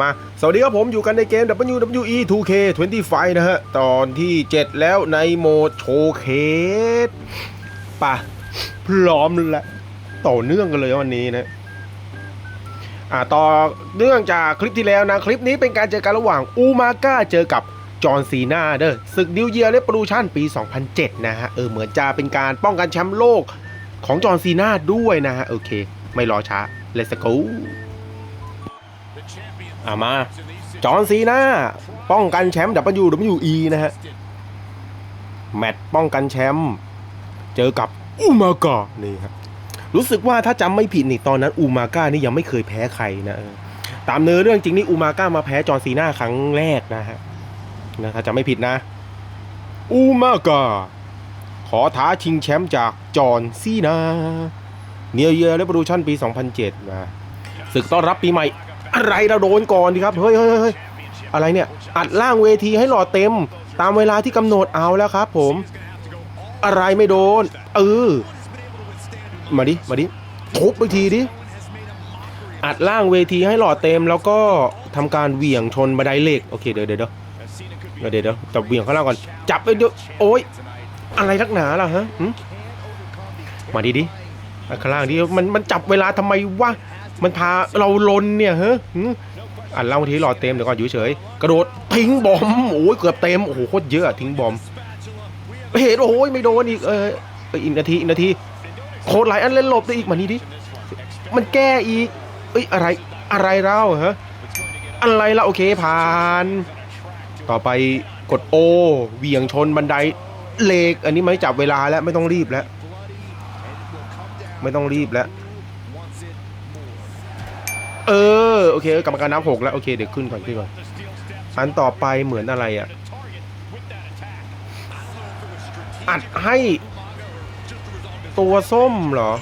มา สวัสดีครับผมอยู่กันในเกม WWE 2K 25 นะฮะ ตอนที่ 7 แล้วในโหมดโชว์เคสปะพร้อมแล้วต่อเนื่องกันเลยวันนี้นะอ่าต่อเนื่องจากคลิปที่แล้วนะ คลิปนี้เป็นการเจอกันระหว่างอูมาก้าเจอกับจอห์นซีนาเด้อศึกนิวเยียร์แลปรูชั่นปี 2007 นะฮะ เออ เหมือนจะเป็นการป้องกันแชมป์โลกของจอห์นซีนาด้วยนะฮะ โอเค ไม่รอช้า let's go อามา จอห์นซีนาป้องกันแชมป์ WWE นะฮะ แมตช์ป้องกันแชมป์เจอกับอูมาก้านี่ครับรู้สึกว่าถ้าจำไม่ผิดนี่ตอนนั้นอูมาก้านี่ยังไม่เคยแพ้ใครนะตามเนื้อเรื่องจริงนี่อูมาก้ามาแพ้จอห์นซีนาครั้งแรกนะฮะนะถ้าจำไม่ผิดนะอูมาก้าขอท้าชิงแชมป์จากจอห์นซีนาเนียเยียและโปรูชั่นปี 2007นะศึกต้อนรับปีใหม่ อะไรเราโดนก่อนดีครับ เฮ้ยเฮ้ยเฮ้ยอะไรเนี่ย อัดล่างเวทีให้หล่อเต็ม ตามเวลาที่กำหนดเอาแล้วครับผม อะไรไม่โดน เออ มาดิ มาดิ ทุบไปทีดิ อัดล่างเวทีให้หล่อเต็มแล้วก็ทำการเหวี่ยงชนบันไดเหล็ก โอเคเดี๋ยวเดี๋ยวเดี๋ยวเดี๋ยวเดี๋ยวจับเหวี่ยงข้างล่างก่อน จับไปเดี๋ยวโอ๊ย อะไรนักหนาล่ะฮะ มาดิดิข้างล่างดิมันมันจับเวลาทำไมวะ มันพาเราลนเนี่ยเฮะหึอัดล่าทีหล่อเต็มเดี๋ยวก่อนอยู่เฉยกระโดดทิ้งบอมโอ้ยเกือบเต็มโอ้โหโคตรเยอะทิ้งบอมเห็นโอ้ยไม่โดนอีกเอออีกนาทีอีกนาทีโคตรหลายอันเล่นหลบได้อีกมานี่ดิมันแก้อีกเอ้ยอะไรอะไรเล่าฮะอะไรละโอเคผ่าน ต่อไปกดโอเหวี่ยงชนบันไดเลกอันนี้ไม่จับเวลาแล้วไม่ต้องรีบแล้ว ไม่ต้องรีบแล้ว เออโอเคกรรมการนับหกแล้วโอเคเดี๋ยวขึ้นก่อนขึ้นก่อนอันต่อไปเหมือนอะไรอะอัดให้ตัวส้มเหรอ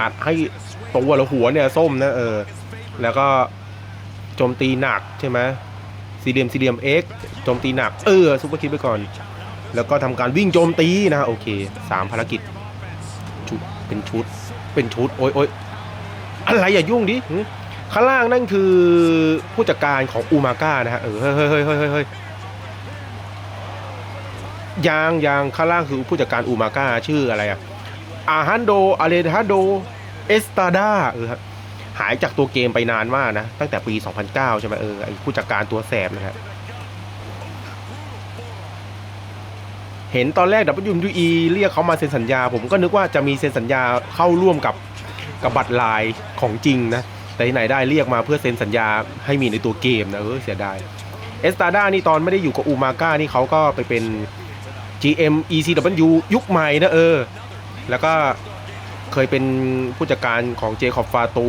อัดให้ตัวหรือหัวเนี่ยส้มนะเออ แล้วก็โจมตีหนักใช่ไหมซีเดียมซีเดียมเอ็กโจมตีหนัก เออซุปเปอร์คิดไปก่อน แล้วก็ทำการวิ่งโจมตีนะโอเคสามภารกิจชุดเป็นชุด เป็นชุด โอ้ยโอ้ย อะไรอย่ายุ่งดิหึข้างล่างนั่นคือผู้จัดการของอูมาก้านะฮะเออเฮ้ยเฮ้ยเฮ้ยเฮ้ยเฮ้ยยางยางข้างล่างคือผู้จัดการอูมาก้าชื่ออะไรอะอาฮันโดอาเลฮาโดเอสตาดาเออครับหายจากตัวเกมไปนานมากนะ ตั้งแต่ปี 2009 ใช่ไหมเออไอผู้จัดการตัวแสบนะครับเห็นตอนแรก WWE เรียกเขามาเซ็นสัญญา ผมก็นึกว่าจะมีเซ็นสัญญาเข้าร่วมกับ กับบัตรลายของจริงนะ แต่ที่ไหนได้เรียกมาเพื่อเซ็นสัญญาให้มีในตัวเกมนะเออเสียดายเอสตาดานี่ตอนไม่ได้อยู่กับอูมาก้านี่เขาก็ไปเป็น GM ECW ยุคใหม่นะเออ แล้วก็เคยเป็นผู้จัดการของเจคอบฟาตู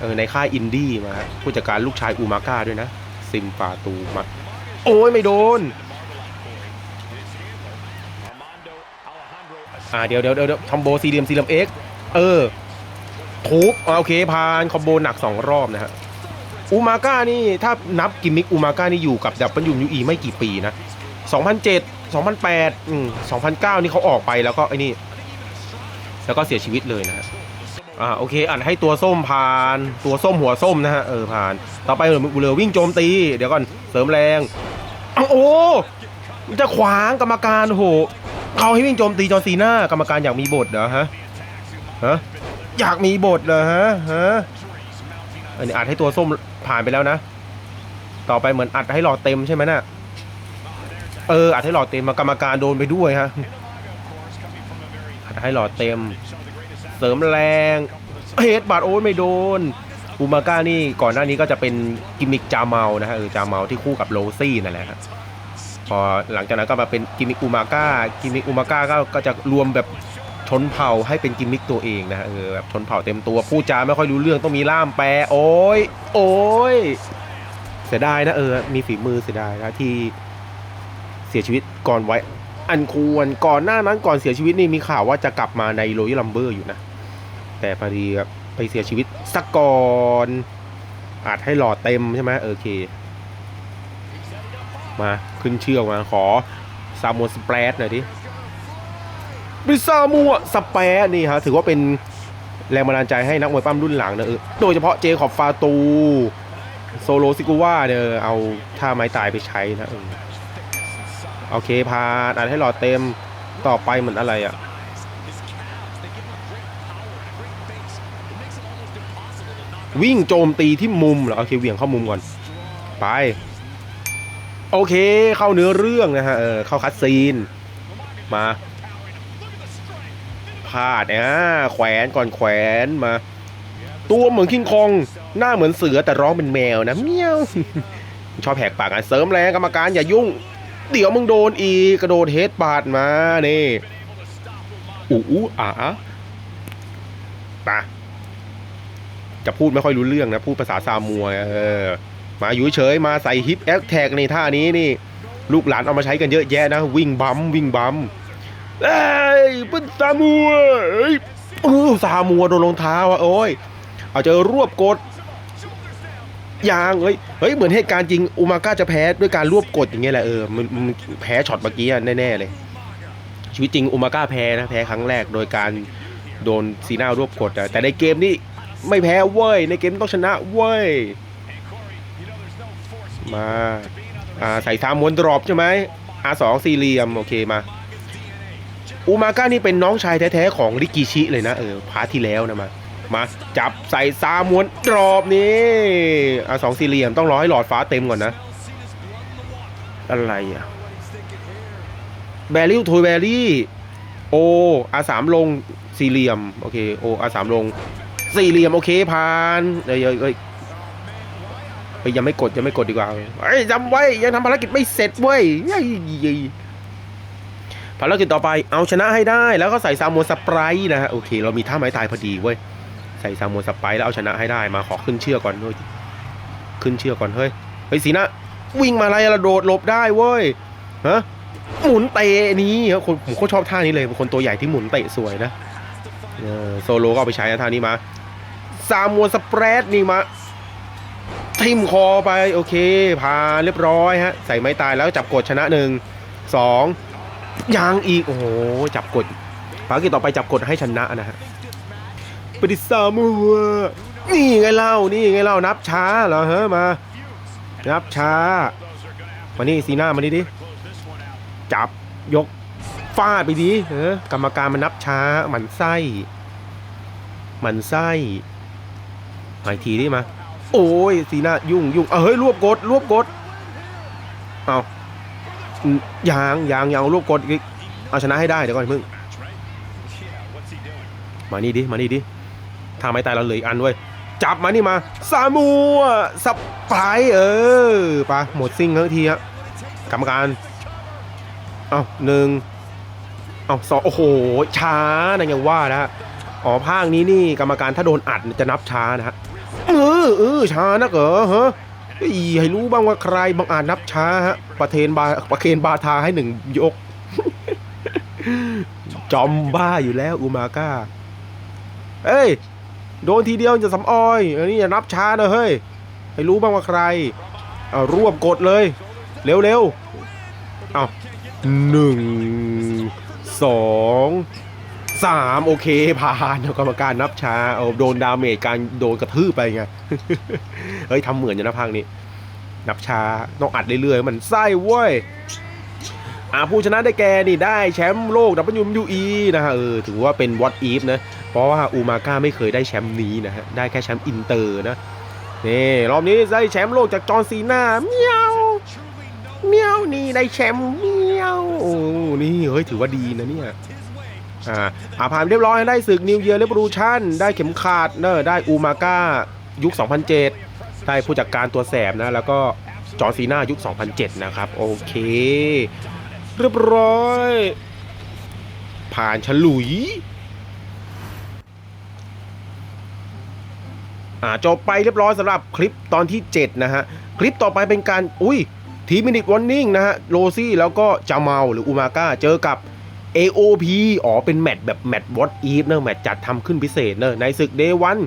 เออในค่ายอินดี้มาผู้จัดการลูกชายอูมาก้าด้วยนะ ซิมฟาตูมาโอ้ยไม่โดน อ่าเดี๋ยวเดี๋ยวเดี๋ยวทอมโบซีเดียมซีเดียมเอ็กเออ ทุบอ่าโอเคผ่านคอมโบหนัก 2 รอบนะฮะอูมาก้านี่ถ้านับกิมมิกอูมาก้านี่อยู่กับดับเบิลยูอีไม่กี่ปีนะ 2007 2008อืม2009 นี่เขาออกไปแล้วก็ไอ้นี่ แล้วก็เสียชีวิตเลยนะฮะอ่าโอเคอ่านให้ตัวส้มผ่านตัวส้มหัวส้มนะฮะเออผ่าน ต่อไปเหลือวิ่งโจมตี เดี๋ยวก่อนเสริมแรงเอาโอ้จะขวางกรรมการโหเขาให้วิ่งโจมตีจอซีน่ากรรมการอยากมีบทเหรอฮะฮะ อยากมีบทเหรอฮะฮะอันนี้อัดให้ตัวส้มผ่านไปแล้วนะ ต่อไปเหมือนอัดให้หลอดเต็มใช่ไหมน่ะเอออัดให้หลอดเต็มมากรรมการโดนไปด้วยฮะอัดให้หลอดเต็ม เสริมแรงเฮดบาดโอ้ยไม่โดนอูมาก้านี่ก่อนหน้านี้ก็จะเป็นกิมมิกจาเมานะฮะเออจาเมาที่คู่กับโรซี่นั่นแหละฮะพอหลังจากนั้นก็มาเป็นกิมมิกอูมาก้ากิมมิกอูมาก้าก็จะรวมแบบ ชนเผ่าให้เป็นกิมมิกตัวเองนะฮะเออแบบชนเผ่าเต็มตัวพูดจาไม่ค่อยรู้เรื่องต้องมีล่ามแปลโอ้ยโอ้ยเสียดายนะเออ มีฝีมือเสียดายนะที่เสียชีวิตก่อนไว้ อันควรก่อนหน้านั้นก่อนเสียชีวิตนี่มีข่าวว่าจะกลับมาในโรยัลลัมเบอร์อยู่นะ แต่พอดีแบบไปเสียชีวิตสักก่อนอาจให้หลอดเต็มใช่ไหมโอเค มาขึ้นเชือกมาขอซามวนสเปรดหน่อยดิ บิซามัวสเปรดนี่ฮะถือว่าเป็นแรงบันดาลใจให้นักมวยปั้มรุ่นหลังเนออโดยเฉพาะเจคอบฟาตู โซโลซิกูว่าเนี่ยเอาท่าไม้ตายไปใช้นะเออโอเคพาอัดให้หลอดเต็มต่อไปเหมือนอะไรอะวิ่งโจมตีที่มุมเหรอโอเคเหวี่ยงเข้ามุมก่อน ไป โอเคเข้าเนื้อเรื่องนะฮะเออเข้าคัดซีนมา พาดอะแขวนก่อนแขวนมา ตัวเหมือนคิงคองหน้าเหมือนเสือแต่ร้องเป็นแมวนะเมียวชอบแหกปากอะเสริมแรงกรรมการอย่ายุ่ง เดี๋ยวมึงโดนอีกระโดดเฮดบาดมานี่อู้อู้อะอะจะพูดไม่ค่อยรู้เรื่องนะ พูดภาษาซามัวเออ มาอยู่เฉยมาใส่ฮิปแอคแท็กในท่านี้นี่ ลูกหลานเอามาใช้กันเยอะแยะนะ วิ่งบัมวิ่งบัม เอ้ยเป็นซามัวเอ้ยเออซามัวโดนรองเท้าอะโอ้ยเอาเจอรวบกดยางเฮ้ยเฮ้ยเหมือนเหตุการณ์จริงอุมาก้าจะแพ้ด้วยการรวบกดอย่างเงี้ยแหละเออมันมันแพ้ช็อตเมื่อกี้อะแน่ๆเลย ชีวิตจริงอุมาก้าแพ้นะแพ้ครั้งแรกโดยการโดนซีน่ารวบกดอะแต่ในเกมนี่ไม่แพ้เว้ยในเกมต้องชนะเว้ยมาอ่าใส่สามมวนดรอปใช่ไหมอาสองสี่เหลี่ยมโอเคมา อุมาก้านี่เป็นน้องชายแท้ๆของริกิชิเลยนะเออพาร์ทที่แล้วนะมา มาจับใส่ซาม้วนดรอปนี่อะสองสี่เหลี่ยมต้องรอให้หลอดฟ้าเต็มก่อนนะ อะไรอะแบรี่ทูแบรี่โออาสามลงสี่เหลี่ยม โอเคโออาสามลง สี่เหลี่ยม โอเคผ่านเอ้ยเอ้ยยเฮ้ยยังไม่กดยังไม่กดดีกว่าเฮ้ยจำไว้ยังทำภารกิจไม่เสร็จเว้ยเฮ้ย ภารกิจต่อไปเอาชนะให้ได้ แล้วก็ใส่ซามวนสไปร์นะฮะโอเค เรามีท่าไม้ตายพอดีเว้ยใส่ซามวนสไปร์แล้วเอาชนะให้ได้มาขอขึ้นเชือกก่อนด้วยขึ้นเชือกก่อนเฮ้ยเฮ้ยสีนะวิ่งมาอะไรอะระโดดหลบได้เว้ยฮะหมุนเตะนี้ครับคนผมก็ชอบท่านี้เลยเป็นคนตัวใหญ่ที่หมุนเตะสวยนะเออโซโลก็เอาไปใช้นะท่านี้มาซามวนสเปรดนี่มาทิมคอไปโอเคผ่านเรียบร้อยฮะ ใส่ไม้ตายแล้วจับกดชนะหนึ่งสอง ยังอีก โอ้โห จับกดภารกิจต่อไปจับกดให้ชนะนะฮะปฏิสามัวนี่ไงเล่า นี่ไงเล่า นับช้าเหรอเฮ้มา นับช้า มานี่ซีน้ามานี่ดิ จับยกฟาดไปดิเออกรรมการมันนับช้า หมันไส้ หมันไส้หมายทีดิมา โอ้ยซีน้ายุ่งยุ่งเอ้ยรวบกดรวบกด เอา ยางยางยางรวบกดอีกเอาชนะให้ได้เดี๋ยวก่อนเพิ่งมานี่ดิมานี่ดิถ้าไม่ตายเราเหลืออีกอันเว้ยจับมานี่มาซามัวสไปร์เออปะหมดซิ่งทั้งทีฮะกรรมการเอาหนึ่งเอาสองโอ้โห ช้านะยังว่านะฮะอ๋อภาคนี้นี่กรรมการถ้าโดนอัดจะนับช้านะฮะเออเออช้านะเหรอฮะ ให้รู้บ้างว่าใครบางอาจนับช้าฮะ ประเทนบาประเคนบาทาให้หนึ่งยก จอมบ้าอยู่แล้วอุมาก้า เอ้ย โดนทีเดียวจะสำออยอันนี้อย่านับช้านะเฮ้ย ให้รู้บ้างว่าใครเอารวบกดเลย เร็วๆเอาหนึ่งสอง สามโอเคผ่านกรรมการนับช้าเอาโดนดาเมจการโดนกระทืบไปไง เฮ้ยทำเหมือนอยู่นะภาคนี้ นับช้าต้องอัดเรื่อยๆ มันไส้เว้ยอ่าผู้ชนะได้แก่นี่ได้แชมป์โลก WWE นะฮะเออถือว่าเป็นวอตอีฟนะ เพราะว่าอูมาก้าไม่เคยได้แชมป์นี้นะฮะ ได้แค่แชมป์อินเตอร์นะนี่รอบนี้ได้แชมป์โลกจากจอห์นซีนาเมียวเมียวนี่ได้แชมป์เมียวโอ้นี่เฮ้ยถือว่าดีนะเนี่ย อ่าอาผ่านเรียบร้อยได้ศึกนิวเยียร์เรบูชันได้เข็มขาดเนอะได้อูมาก้ายุค 2007 ได้ผู้จัดการตัวแสบนะ แล้วก็จอห์ซีนายุค 2007 นะครับ โอเค เรียบร้อย ผ่านฉลุยอ่าจบไปเรียบร้อยสำหรับคลิปตอนที่ 7 นะฮะ คลิปต่อไปเป็นการ อุ้ยทีมินิ t วอร์นิ่งนะฮะ โรซี่แล้วก็จาเมาหรืออูมาก้าเจอกับ AOP อ๋อ เป็นแมตช์แบบแมตช์วอตอีฟเนอะแมตช์จัดทำขึ้นพิเศษเนอะในศึกเดวัน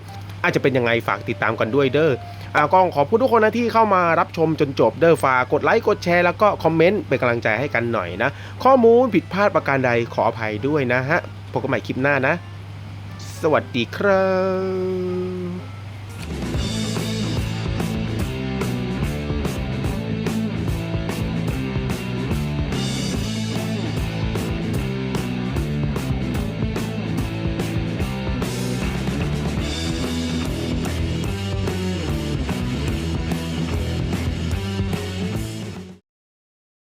อาจจะเป็นยังไงฝากติดตามกันด้วยเด้ออ่าก็ขอบคุณทุกคนนะที่เข้ามารับชมจนจบเด้อฝากกดไลค์กดแชร์แล้วก็คอมเมนต์เป็นกำลังใจให้กันหน่อยนะ ข้อมูลผิดพลาดประการใดขออภัยด้วยนะฮะพบกันใหม่คลิปหน้านะสสวัสดีครับ